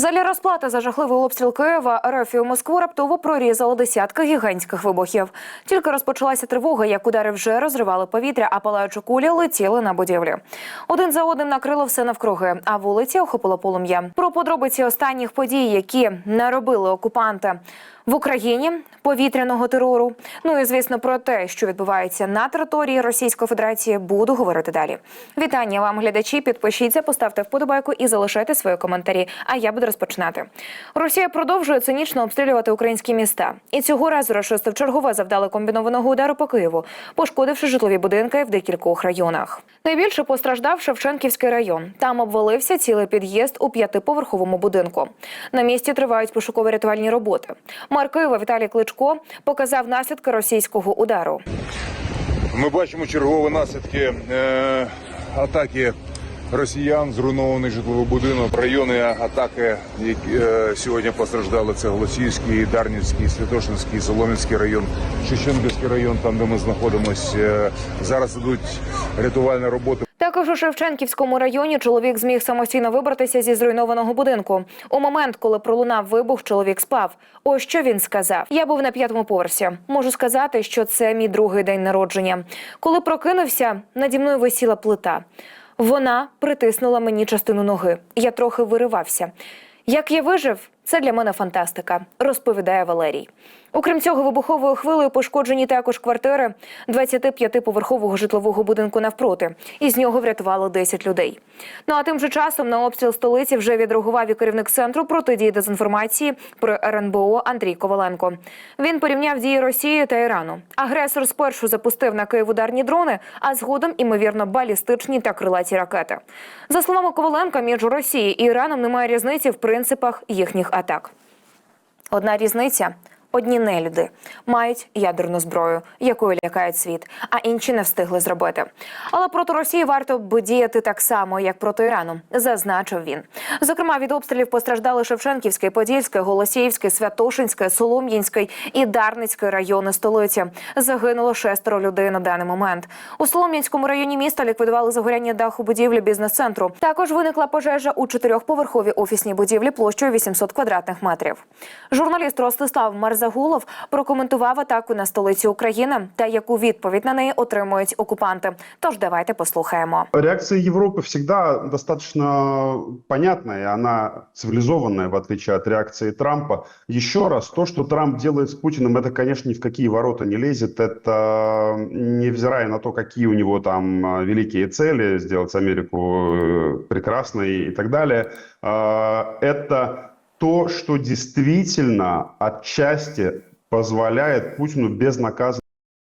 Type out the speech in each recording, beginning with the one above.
Залі розплати за жахливий обстріл Києва РФ і Москву раптово прорізало десятки гігантських вибухів. Тільки розпочалася тривога, як удари вже розривали повітря, а палаючі кулі летіли на будівлі. Один за одним накрило все навкруги, а вулиці охопило полум'я. Про подробиці останніх подій, які наробили окупанти в Україні повітряного терору. Ну і звісно про те, що відбувається на території Російської Федерації, буду говорити далі. Вітання вам, глядачі. Підпишіться, поставте вподобайку і залишайте свої коментарі. А я буду розпочинати. Росія продовжує цинічно обстрілювати українські міста. І цього разу рашисти вчергове завдали комбінованого удару по Києву, пошкодивши житлові будинки в декількох районах. Найбільше постраждав Шевченківський район. Там обвалився цілий під'їзд у п'ятиповерховому будинку. На місці тривають пошуково-рятувальні роботи. Мер Віталій Кличко показав наслідки російського удару. Ми бачимо чергові наслідки е, атаки росіян, зруйнований житловий будинок, райони атаки, які е, сьогодні постраждали. Це Голосіївський, Дарнівський, Святошинський, Солом'янський район, Шевченківський район, там де ми знаходимося. Е, зараз ідуть рятувальні роботи. Також у Шевченківському районі чоловік зміг самостійно вибратися зі зруйнованого будинку. У момент, коли пролунав вибух, чоловік спав. Ось що він сказав: Я був на п'ятому поверсі. Можу сказати, що це мій другий день народження. Коли прокинувся, наді мною висіла плита. Вона притиснула мені частину ноги. Я трохи виривався. Як я вижив, це для мене фантастика, розповідає Валерій. Окрім цього, вибуховою хвилею пошкоджені також квартири 25-поверхового житлового будинку навпроти. Із нього врятувало 10 людей. Ну а тим же часом на обстріл столиці вже відреагував і керівник центру протидії дезінформації про РНБО Андрій Коваленко. Він порівняв дії Росії та Ірану. Агресор спершу запустив на Київ ударні дрони, а згодом, імовірно, балістичні та крилаті ракети. За словами Коваленка, між Росією і Іраном немає різниці в принципах їхніх атак. Одна різниця. Одні нелюди мають ядерну зброю, якою лякають світ, а інші не встигли зробити. Але проти Росії варто б діяти так само, як проти Ірану, зазначив він. Зокрема, від обстрілів постраждали Шевченківський, Подільський, Голосіївський, Святошинський, Солом'янський і Дарницький райони столиці. Загинуло шестеро людей на даний момент. У Солом'янському районі міста ліквідували загоряння даху будівлі бізнес-центру. Також виникла пожежа у чотирьохповерховій офісній будівлі площею 800 квадратних метрів. Журналіст Ростислав Марзагулов прокоментував атаку на столицю України та яку відповідь на неї отримують окупанти. Тож давайте послухаємо. Реакция Европы всегда достаточно понятная, она цивилизованная, в отличие от реакции Трампа. Еще раз, то, что Трамп делает с Путиным, это, конечно, ни в какие ворота не лезет. Это, невзирая на то, какие у него там а, великие цели, сделать Америку э, прекрасной и так далее, а, это то, что действительно отчасти позволяет Путину безнаказанно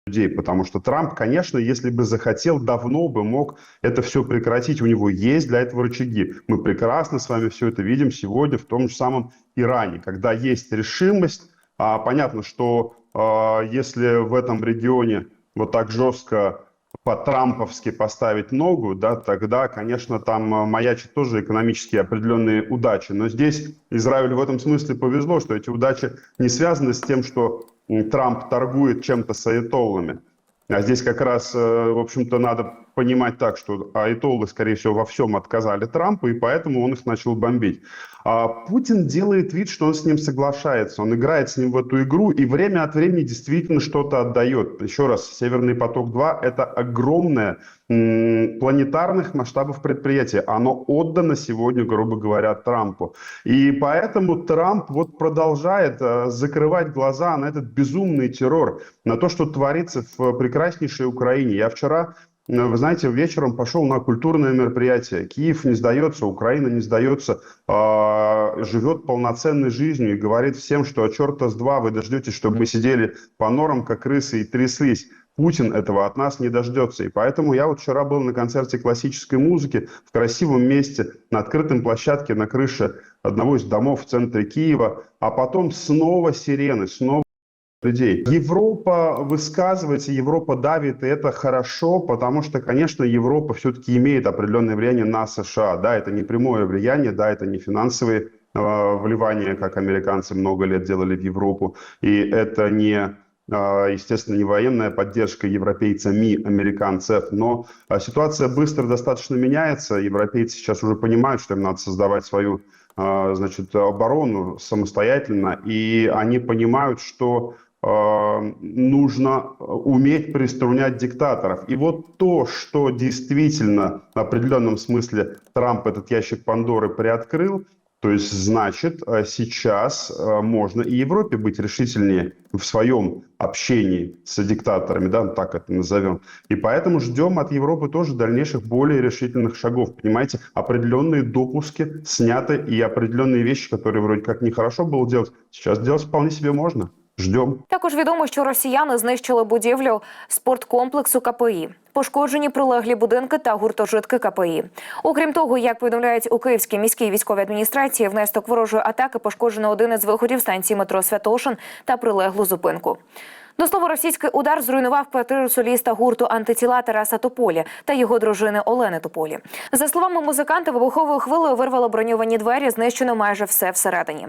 людей, потому что Трамп, конечно, если бы захотел, давно бы мог это все прекратить. У него есть для этого рычаги. Мы прекрасно с вами все это видим сегодня в том же самом Иране, когда есть решимость. А, понятно, что а, если в этом регионе вот так жестко по-трамповски поставить ногу, да, тогда, конечно, там а, маячат тоже экономические определенные удачи. Но здесь Израилю в этом смысле повезло, что эти удачи не связаны с тем, что Трамп торгует чем-то с аятоллами. А здесь как раз, э, в общем-то, надо понимать так, что аятоллы, скорее всего, во всем отказали Трампу, и поэтому он их начал бомбить. А Путин делает вид, что он с ним соглашается, он играет с ним в эту игру и время от времени действительно что-то отдает. Еще раз, «Северный поток-2» — это огромное планетарных масштабов предприятие. Оно отдано сегодня, грубо говоря, Трампу. И поэтому Трамп вот продолжает э, закрывать глаза на этот безумный террор, на то, что творится в прекраснейшей Украине. Я вчера Вы знаете, вечером пошел на культурное мероприятие. Киев не сдается, Украина не сдается, а, живет полноценной жизнью и говорит всем, что от черта с два вы дождетесь, чтобы мы сидели по норам, как крысы, и тряслись. Путин этого от нас не дождется. И поэтому я вот вчера был на концерте классической музыки в красивом месте, на открытом площадке на крыше одного из домов в центре Киева, а потом снова сирены, снова людей. Европа высказывается, Европа давит, и это хорошо, потому что, конечно, Европа все-таки имеет определенное влияние на США. Да, это не прямое влияние, да, это не финансовые э, вливания, как американцы много лет делали в Европу, и это не э, естественно, не военная поддержка европейцами американцев, но э, ситуация быстро достаточно меняется. Европейцы сейчас уже понимают, что им надо создавать свою значит, оборону самостоятельно, и они понимают, что нужно уметь приструнять диктаторов. И вот то, что действительно в определенном смысле Трамп этот ящик Пандоры приоткрыл, то есть, значит, э, сейчас э, можно и Европе быть решительнее в своем общении с диктаторами, да, так это назовем. И поэтому ждем от Европы тоже дальнейших более решительных шагов. Понимаете, определенные допуски сняты и определенные вещи, которые вроде как нехорошо было делать, сейчас делать вполне себе можно. Ждем. Також відомо, що росіяни знищили будівлю спорткомплексу КПІ. Пошкоджені прилеглі будинки та гуртожитки КПІ. Окрім того, як повідомляють у Київській міській військовій адміністрації, внаслідок ворожої атаки пошкоджено один із виходів станції метро Святошин та прилеглу зупинку. До слова, російський удар зруйнував квартиру соліста гурту антитіла Тараса Тополі та його дружини Олени Тополі. За словами музиканта, вибуховою хвилею вирвало броньовані двері, знищено майже все всередині.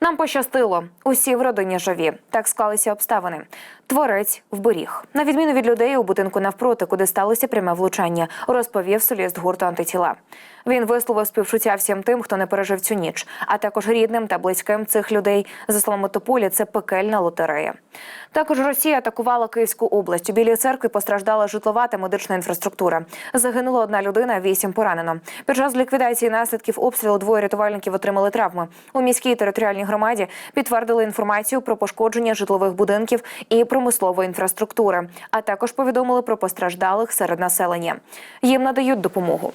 Нам пощастило, усі в родині живі. Так склалися обставини. Творець вберіг. На відміну від людей у будинку навпроти, куди сталося пряме влучання, розповів соліст гурту антитіла. Він висловив співчуття всім тим, хто не пережив цю ніч, а також рідним та близьким цих людей. За словами Тополі, це пекельна лотерея. Також Росія атакувала Київську область. У Білій церкві постраждала житлова та медична інфраструктура. Загинула одна людина, вісім поранено. Під час ліквідації наслідків обстрілу двоє рятувальників отримали травми. У міській територіальній громаді підтвердили інформацію про пошкодження житлових будинків і промислової інфраструктури, а також повідомили про постраждалих серед населення. Їм надають допомогу.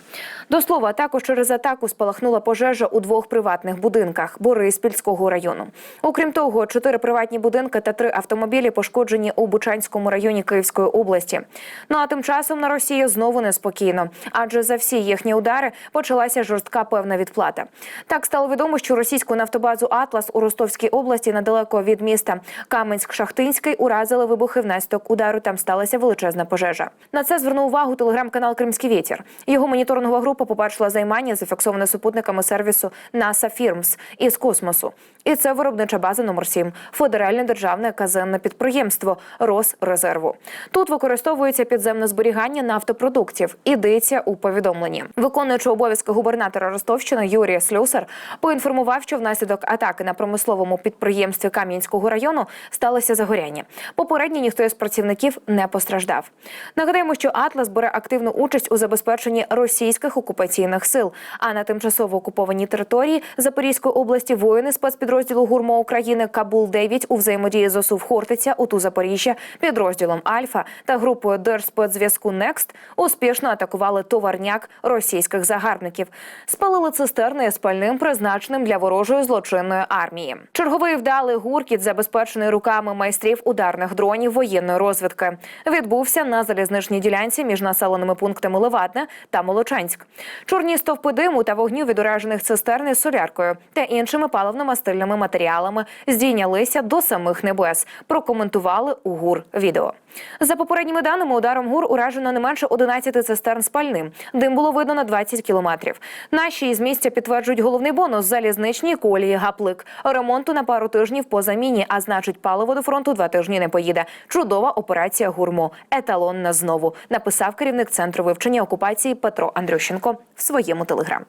До слова, також через атаку спалахнула пожежа у двох приватних будинках Бориспільського району. Окрім того, чотири приватні будинки та три автомобілі пошкоджені у Бучанському районі Київської області. Ну а тим часом на Росії знову неспокійно, адже за всі їхні удари почалася жорстка певна відплата. Так стало відомо, що російську нафтобазу Атлас у Ростовській області недалеко від міста Каменськ-Шахтинський уразили вибухи внесток удару. Там сталася величезна пожежа. На це звернув увагу телеграм-канал Кримський вітер. Його моніторингова група побачила займання, зафіксоване супутниками сервісу NASA Firms із космосу. І це виробнича база номер 7 федеральне державне казенне підприємство Росрезерву. Тут використовується підземне зберігання нафтопродуктів. Ідеться у повідомленні. Виконуючи обов'язки губернатора Ростовщини Юрія Слюсар поінформував, що внаслідок атаки на промисловому підприємстві Кам'янського району сталося загоряння. Попередньо ніхто із працівників не постраждав. Нагадаємо, що Атлас бере активну участь у забезпеченні російських окупаційних сил. А на тимчасово окупованій території Запорізької області воїни спецпідрозділу ГУРМО України Кабул 9 у взаємодії з ОСУВ Хортиця УТУ Запоріжжя, підрозділом Альфа та групою Держспецзв'язку Некст успішно атакували товарняк російських загарбників, спалили цистерни з пальним, призначеним для ворожої злочинної армії. Черговий вдалий гуркіт, забезпечений руками майстрів ударних дронів воєнної розвідки, відбувся на залізничній ділянці між населеними пунктами Левадне та Молочанськ. Чорні стовпи диму та вогню від уражених цистерн із соляркою та іншими паливно-мастильними матеріалами здійнялися до самих небес. Прокоментували у ГУР відео. За попередніми даними, ударом ГУР уражено не менше 11 цистерн з пальним. Дим було видно на 20 кілометрів. Наші із місця підтверджують головний бонус залізничній колії гаплик. Ремонту на пару тижнів по заміні, а значить, паливо до фронту два тижні не поїде. Чудова операція гурмо. Еталонна знову написав керівник центру вивчення окупації Петро Андрющенко в своєму телеграм.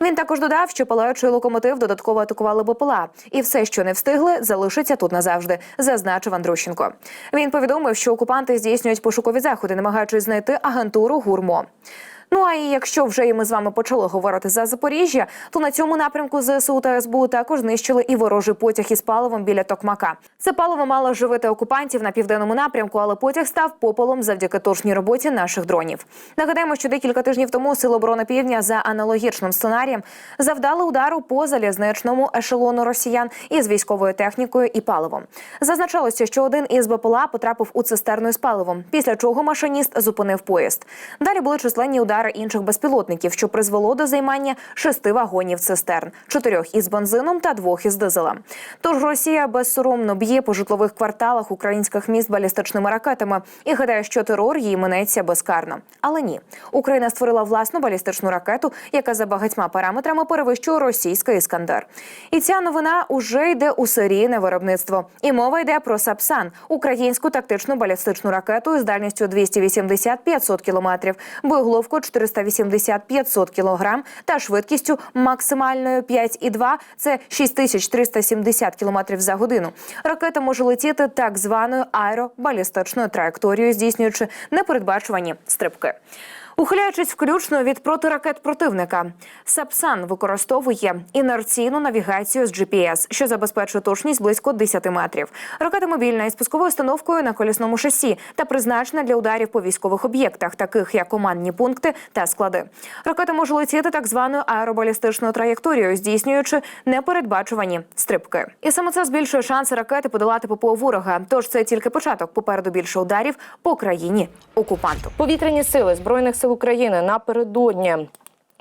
Він також додав, що палаючий локомотив додатково атакували БПЛА, і все, що не встигли, залишиться тут назавжди, зазначив Андрущенко. Він повідомив, що окупанти здійснюють пошукові заходи, намагаючись знайти агентуру гурмо. Ну а і якщо вже і ми з вами почали говорити за Запоріжжя, то на цьому напрямку ЗСУ та СБУ також знищили і ворожий потяг із паливом біля Токмака. Це паливо мало живити окупантів на південному напрямку, але потяг став попелом завдяки точній роботі наших дронів. Нагадаємо, що декілька тижнів тому Сили оборони Півдня за аналогічним сценарієм завдали удару по залізничному ешелону росіян із військовою технікою і паливом. Зазначалося, що один із БПЛА потрапив у цистерну із паливом, після чого машиніст зупинив поїзд. Далі були численні удари інших безпілотників, що призвело до займання шести вагонів цистерн, чотирьох із бензином та двох із дизелем. Тож Росія безсоромно б'є по житлових кварталах українських міст балістичними ракетами і гадає, що терор їй минеться безкарно. Але ні, Україна створила власну балістичну ракету, яка за багатьма параметрами перевищує російський іскандер. І ця новина уже йде у серійне виробництво. І мова йде про Сапсан, українську тактичну балістичну ракету із дальністю 280-500 кілометрів, боєголовку 480-500 кг та швидкістю максимальною 5,2 – це 6370 км за годину. Ракета може летіти так званою аеробалістичною траєкторією, здійснюючи непередбачувані стрибки. Ухиляючись включно від протиракет противника, Сапсан використовує інерційну навігацію з GPS, що забезпечує точність близько 10 метрів. Ракета мобільна із пусковою установкою на колісному шасі та призначена для ударів по військових об'єктах, таких як командні пункти та склади. Ракета може летіти так званою аеробалістичною траєкторією, здійснюючи непередбачувані стрибки. І саме це збільшує шанси ракети подолати ППО ворога. Тож це тільки початок. Попереду більше ударів по країні окупанту. Повітряні сили збройних сил України напередодні.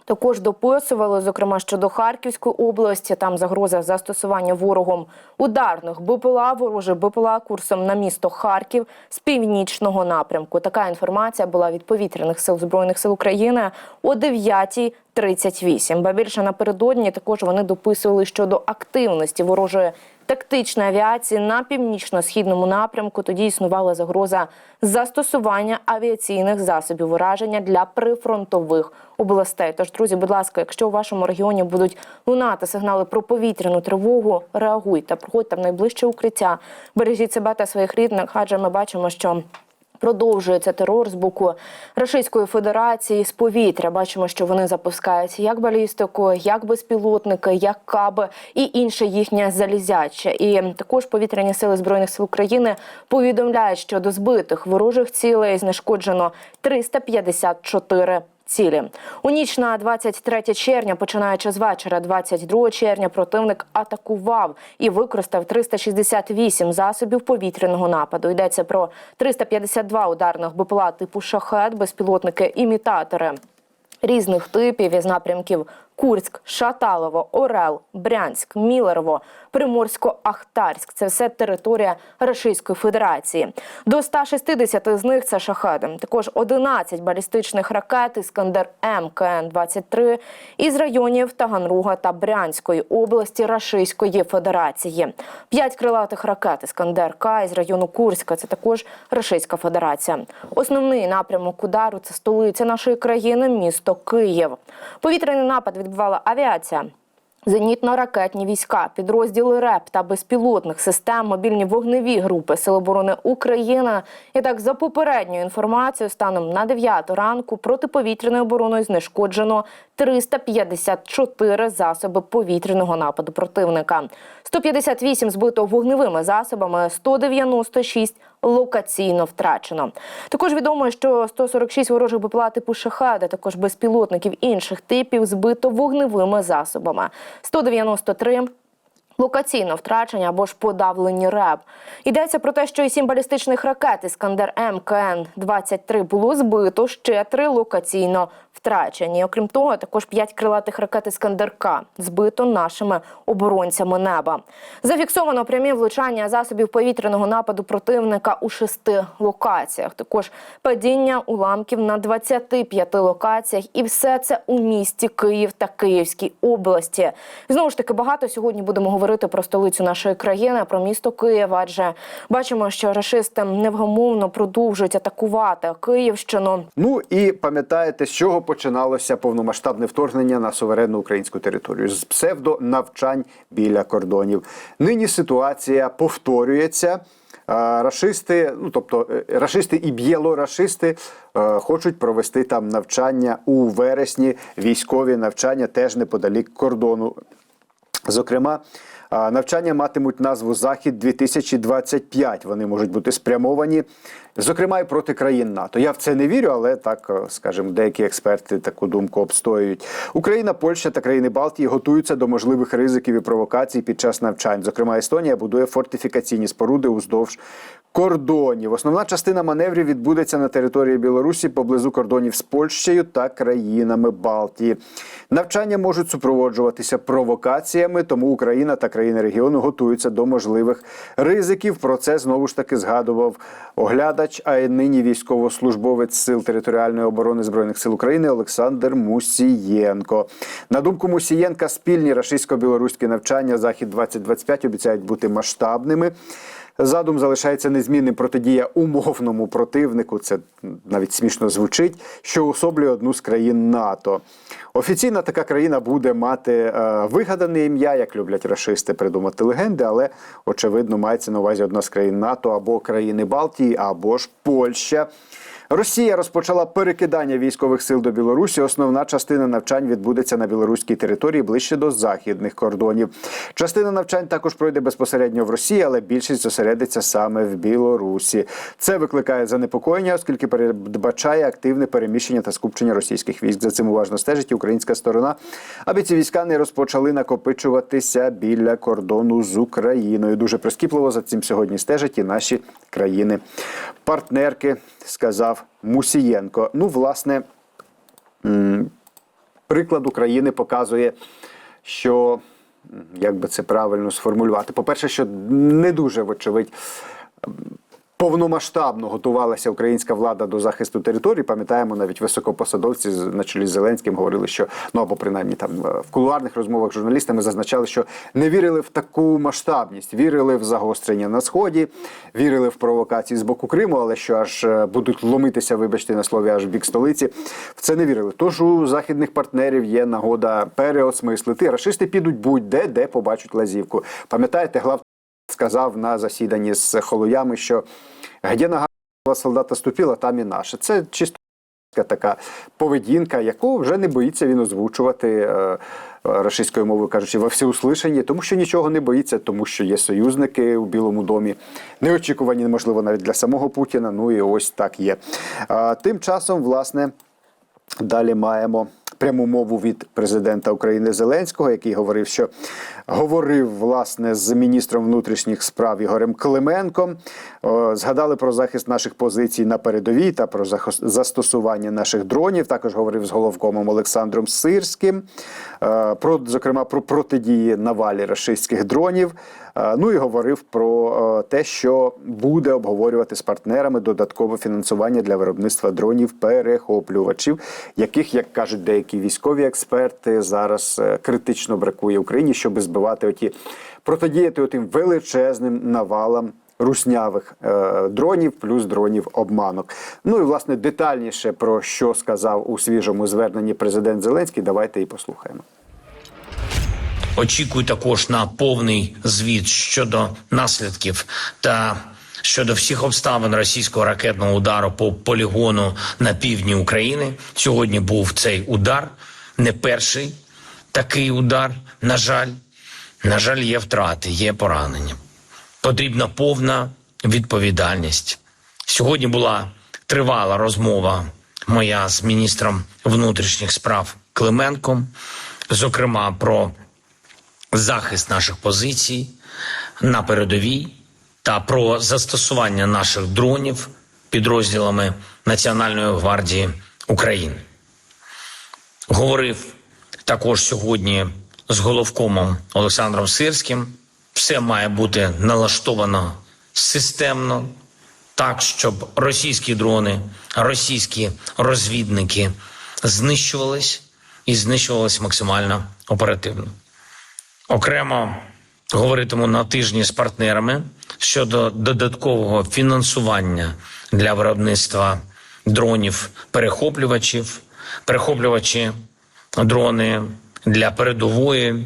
Також дописували, зокрема щодо Харківської області. Там загроза застосування ворогом ударних БПЛА, ворожий БПЛА курсом на місто Харків з північного напрямку. Така інформація була від повітряних сил збройних сил України о 9.38. Ба більше напередодні також вони дописували щодо активності ворожої тактичної авіації на північно-східному напрямку. Тоді існувала загроза застосування авіаційних засобів ураження для прифронтових областей. Тож, друзі, будь ласка, якщо у вашому регіоні будуть лунати сигнали про повітряну тривогу, реагуйте, проходьте в найближче укриття, бережіть себе та своїх рідних, адже ми бачимо, що. Продовжується терор з боку Російської Федерації з повітря. Бачимо, що вони запускають як балістику, як безпілотники, як каби і інше їхнє залізяче. І також повітряні сили збройних сил України повідомляють, що до збитих ворожих цілей знешкоджено 354 Цілі у ніч на 23 червня, починаючи з вечора, 22 червня, противник атакував і використав 368 засобів повітряного нападу. Йдеться про 352 ударних БПЛА типу шахет, безпілотники, імітатори різних типів із напрямків Курськ, Шаталово, Орел, Брянськ, Мілерово, Приморсько-Ахтарськ. Це все територія Російської Федерації. До 160 з них це шахеди. Також 11 балістичних ракет Іскандер М КН-23 із районів Таганрога та Брянської області Російської Федерації. П'ять крилатих ракет Іскандер К із району Курська. Це також Російська Федерація. Основний напрямок удару це столиця нашої країни, місто Київ. Повітряний напад відбувала авіація. Зенітно-ракетні війська, підрозділи РЕП та безпілотних систем, мобільні вогневі групи Сил оборони України. І так, за попередньою інформацією, станом на 9 ранку протиповітряною обороною знешкоджено 354 засоби повітряного нападу противника. 158 збито вогневими засобами, 196 локаційно втрачено. Також відомо, що 146 ворожих БПЛА типу «Шахед», а також безпілотників інших типів збито вогневими засобами. 193 Локаційно втрачення або ж подавлені РЕБ. Йдеться про те, що і сім балістичних ракет Іскандер М КН-23 було збито, ще три локаційно втрачені. Окрім того, також п'ять крилатих ракет Іскандер К збито нашими оборонцями неба. Зафіксовано прямі влучання засобів повітряного нападу противника у шести локаціях. Також падіння уламків на 25 локаціях, і все це у місті Київ та Київській області. Знову ж таки, багато сьогодні будемо говорити про столицю нашої країни, про місто Київ. Адже бачимо, що рашисти невгамовно продовжують атакувати Київщину. Ну і пам'ятаєте, з чого починалося повномасштабне вторгнення на суверенну українську територію з псевдонавчань біля кордонів. Нині ситуація повторюється. Рашисти, ну тобто е, рашисти і б'єлорашисти е, хочуть провести там навчання у вересні. Військові навчання теж неподалік кордону. Зокрема, навчання матимуть назву Захід 2025 Вони можуть бути спрямовані, зокрема, і проти країн НАТО. Я в це не вірю, але так, е, скажімо, деякі експерти таку думку обстоюють. Україна, Польща та країни Балтії готуються до можливих ризиків і провокацій під час навчань. Зокрема, Естонія будує фортифікаційні споруди уздовж кордонів. Основна частина маневрів відбудеться на території Білорусі поблизу кордонів з Польщею та країнами Балтії. Навчання можуть супроводжуватися провокаціями, тому Україна та країни регіону готуються до можливих ризиків. Про це знову ж таки згадував оглядач, а й нині військовослужбовець сил територіальної оборони збройних сил України Олександр Мусієнко. На думку Мусієнка, спільні рашистсько-білоруські навчання Захід 2025 обіцяють бути масштабними. Задум залишається незмінним протидія умовному противнику. Це навіть смішно звучить, що особлює одну з країн НАТО. Офіційна така країна буде мати е, вигадане ім'я, як люблять расисти придумати легенди, але очевидно мається на увазі одна з країн НАТО або країни Балтії, або ж Польща. Росія розпочала перекидання військових сил до Білорусі. Основна частина навчань відбудеться на білоруській території ближче до західних кордонів. Частина навчань також пройде безпосередньо в Росії, але більшість зосередиться саме в Білорусі. Це викликає занепокоєння, оскільки передбачає активне переміщення та скупчення російських військ. За цим уважно стежить українська сторона, аби ці війська не розпочали накопичуватися біля кордону з Україною. Дуже прискіпливо за цим сьогодні стежать і наші країни-партнерки, сказав Мусієнко. Ну, власне, приклад України показує, що як би це правильно сформулювати. По-перше, що не дуже вочевидь. Повномасштабно готувалася українська влада до захисту території. Пам'ятаємо, навіть високопосадовці на чолі з Зеленським говорили, що ну або принаймні там е, в кулуарних розмовах з журналістами зазначали, що не вірили в таку масштабність, вірили в загострення на сході, вірили в провокації з боку Криму, але що аж е, будуть ломитися, вибачте на слові, аж в бік столиці. В це не вірили. Тож у західних партнерів є нагода переосмислити. Рашисти підуть будь-де, де побачать лазівку. Пам'ятаєте, глав сказав на засіданні з холоями, що де нога солдата ступіла, там і наша. Це чисто така поведінка, яку вже не боїться він озвучувати е, російською мовою кажучи, во всеуслишанні, тому що нічого не боїться, тому що є союзники у Білому домі, неочікувані, можливо, навіть для самого Путіна. Ну і ось так є. Тим часом, власне, Далі маємо пряму мову від президента України Зеленського, який говорив, що говорив власне з міністром внутрішніх справ Ігорем Клименком. Згадали про захист наших позицій на передовій та про застосування наших дронів. Також говорив з головкомом Олександром Сирським. е, Про зокрема про протидії навалі рашистських дронів. Е, Ну і говорив про е, те, що буде обговорювати з партнерами додаткове фінансування для виробництва дронів перехоплювачів, яких, як кажуть деякі військові експерти, зараз е, критично бракує Україні, щоб збивати оті протидіяти отим величезним навалам. Руснявих е, дронів плюс дронів обманок. Ну і власне детальніше про що сказав у свіжому зверненні президент Зеленський. Давайте і послухаємо. Очікую також на повний звіт щодо наслідків та щодо всіх обставин російського ракетного удару по полігону на півдні України. Сьогодні був цей удар, не перший такий удар. На жаль, на жаль, є втрати, є поранення. Потрібна повна відповідальність. Сьогодні була тривала розмова моя з міністром внутрішніх справ Клименком, зокрема про захист наших позицій на передовій та про застосування наших дронів підрозділами Національної гвардії України. Говорив також сьогодні з головкомом Олександром Сирським. Все має бути налаштовано системно, так, щоб російські дрони, російські розвідники знищувались і знищувались максимально оперативно. Окремо говоритиму на тижні з партнерами щодо додаткового фінансування для виробництва дронів перехоплювачів, перехоплювачі дрони для передової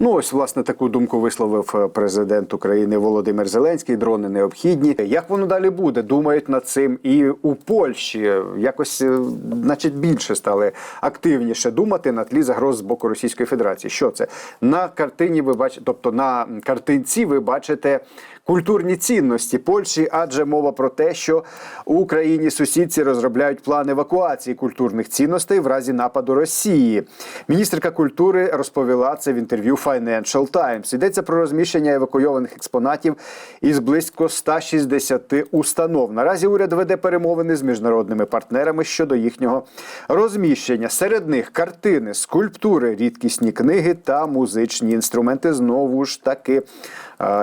Ну, ось власне таку думку висловив е, президент України Володимир Зеленський. Дрони необхідні. Як воно далі буде? Думають над цим і у Польщі якось, е, значить, більше стали активніше думати на тлі загроз з боку Російської Федерації. Що це на картині? Ви бачите, тобто на картинці ви бачите культурні цінності Польщі, адже мова про те, що у Україні сусідці розробляють план евакуації культурних цінностей в разі нападу Росії. Міністерка культури розповіла це в інтерв'ю Financial Times. Йдеться про розміщення евакуйованих експонатів із близько 160 установ. Наразі уряд веде перемовини з міжнародними партнерами щодо їхнього розміщення. Серед них картини, скульптури, рідкісні книги та музичні інструменти. Знову ж таки.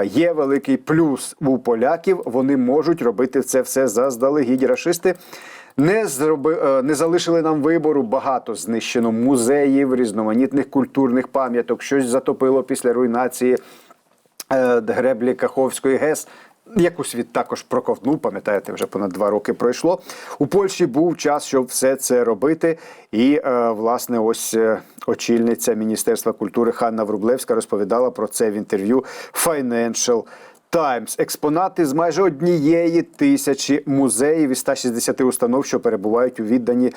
Є великий плюс у поляків. Вони можуть робити це все заздалегідь. Рашисти не зроби, е, не залишили нам вибору. Багато знищено музеїв, різноманітних культурних пам'яток. Щось затопило після руйнації е, греблі Каховської ГЕС. Яку світ також проковтнув, пам'ятаєте, вже понад два роки пройшло. У Польщі був час, щоб все це робити. І, е, власне, ось е, очільниця Міністерства культури Ханна Врублевська розповідала про це в інтерв'ю Financial Times. Експонати з майже однієї тисячі музеїв і 160 установ, що перебувають у відданні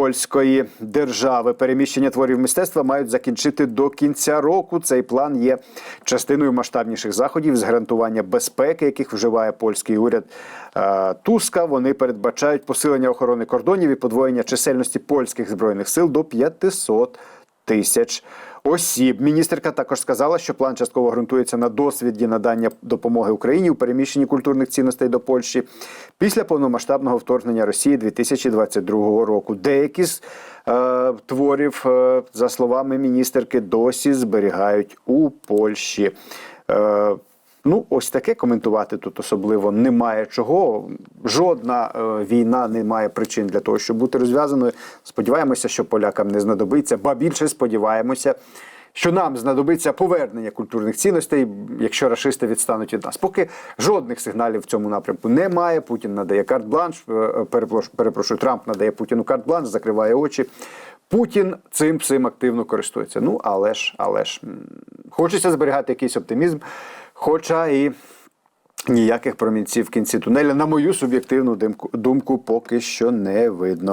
польської держави. Переміщення творів мистецтва мають закінчити до кінця року. Цей план є частиною масштабніших заходів з гарантування безпеки, яких вживає польський уряд е, Туска. Вони передбачають посилення охорони кордонів і подвоєння чисельності польських збройних сил до 500 тисяч осіб. Міністерка також сказала, що план частково ґрунтується на досвіді надання допомоги Україні у переміщенні культурних цінностей до Польщі після повномасштабного вторгнення Росії 2022 року. Деякі з е, творів, е, за словами міністерки, досі зберігають у Польщі. Е, Ну, ось таке коментувати тут особливо немає чого. Жодна е, війна не має причин для того, щоб бути розв'язаною. Сподіваємося, що полякам не знадобиться, ба більше сподіваємося, що нам знадобиться повернення культурних цінностей, якщо рашисти відстануть від нас. Поки жодних сигналів в цьому напрямку немає. Путін надає карт-бланш. е, е, перепрошую, перепрошую, Трамп надає Путіну карт-бланш, закриває очі. Путін цим всім активно користується. Ну, але ж, але ж, хочеться зберігати якийсь оптимізм, хоча і ніяких промінців в кінці тунеля, на мою суб'єктивну думку, поки що не видно.